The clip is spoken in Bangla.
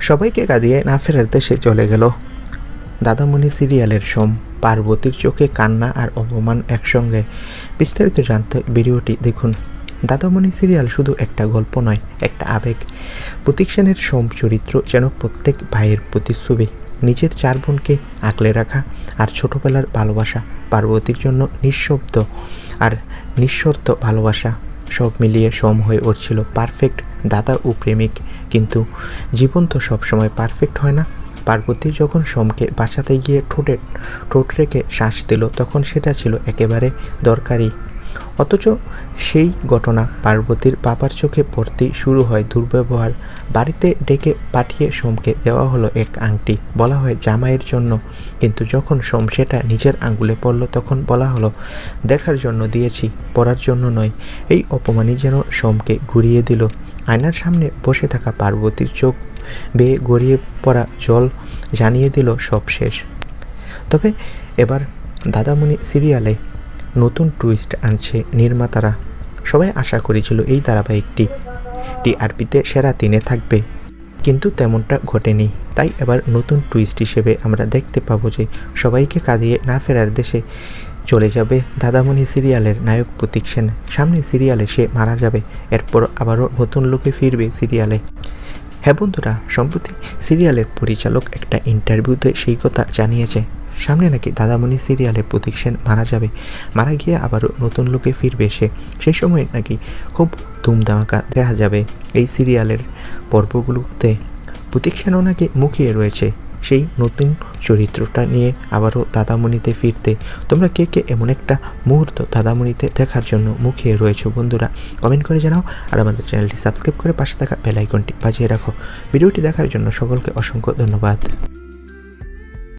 সবাইকে কাঁদিয়ে না ফেরার দেশে চলে গেল। দাদামণি সিরিয়ালের সোম, পার্বতীর চোখে কান্না আর অপমান একসঙ্গে। বিস্তারিত জানতে ভিডিওটি দেখুন। দাদামণি সিরিয়াল শুধু একটা গল্প নয়, একটা আবেগ। প্রতীক সেনের সোম চরিত্র যেন প্রত্যেক ভাইয়ের প্রতিচ্ছবি। নিজের চার বোনকে আঁকলে রাখা আর ছোটবেলার ভালোবাসা, পার্বতীর জন্য নিঃশব্দ আর নিঃশর্ত ভালোবাসা, সব মিলিয়ে সোম হয়ে উঠছিল পারফেক্ট দাদা ও প্রেমিক। কিন্তু জীবন তো সবসময় পারফেক্ট হয় না। পার্বতী যখন সোমকে বাঁচাতে গিয়ে ঠোঁটে, ঠোঁট রেখে শ্বাস দিল, তখন সেটা ছিল একেবারে দরকারি। অথচ সেই ঘটনা পার্বতীর বাবার চোখে পড়তেই শুরু হয় দুর্ব্যবহার। বাড়িতে ডেকে পাঠিয়ে সোমকে দেওয়া হলো এক আংটি, বলা হয় জামাইয়ের জন্য। কিন্তু যখন সোম সেটা নিজের আঙ্গুলে পড়ল, তখন বলা হলো, দেখার জন্য দিয়েছি পড়ার জন্য নয়। এই অপমানই যেন সোমকে ঘুরিয়ে দিল। আয়নার সামনে বসে থাকা পার্বতীর চোখ বেয়ে গড়িয়ে পড়া জল জানিয়ে দিল সব শেষ। তবে এবার দাদামণি সিরিয়ালে নতুন টুইস্ট আনছে নির্মাতারা। সবাই আশা করেছিল এই ধারাবাহিকটি টিআরপিতে সেরা তিনে থাকবে। কিন্তু তেমনটা ঘটেনি। তাই এবার নতুন টুইস্ট হিসেবে আমরা দেখতে পাবো যে সবাইকে কাঁদিয়ে না ফেরার দেশে চলে যাবে। দাদামণি সিরিয়ালের নায়ক প্রতীক সেন, সামনে সিরিয়ালে সে মারা যাবে। এরপর আবারও নতুন লোকে ফিরবে সিরিয়ালে। হ্যাঁ বন্ধুরা, সম্প্রতি সিরিয়ালের পরিচালক একটা ইন্টারভিউতে সেই কথা জানিয়েছে। সামনে নাকি দাদামণি সিরিয়ালে প্রতীক সেন মারা যাবে। মারা গিয়ে আবারও নতুন লোকে ফিরবে সে। সেই সময় নাকি খুব ধুমধামাকা দেখা যাবে এই সিরিয়ালের পর্বগুলোতে। প্রতীক সেনও নাকি মুখিয়ে রয়েছে। সেই নতুন চরিত্রটা নিয়ে আবারও দাদামণিতে ফিরতে। তোমরা কে কে এমন একটা মুহূর্ত দাদামণিতে দেখার জন্য মুখিয়ে রয়েছে বন্ধুরা কমেন্ট করে জানাও। আর আমাদের চ্যানেলটি সাবস্ক্রাইব করে পাশে থাকা বেলাইকনটি বাজিয়ে রাখো। ভিডিওটি দেখার জন্য সকলকে অসংখ্য ধন্যবাদ।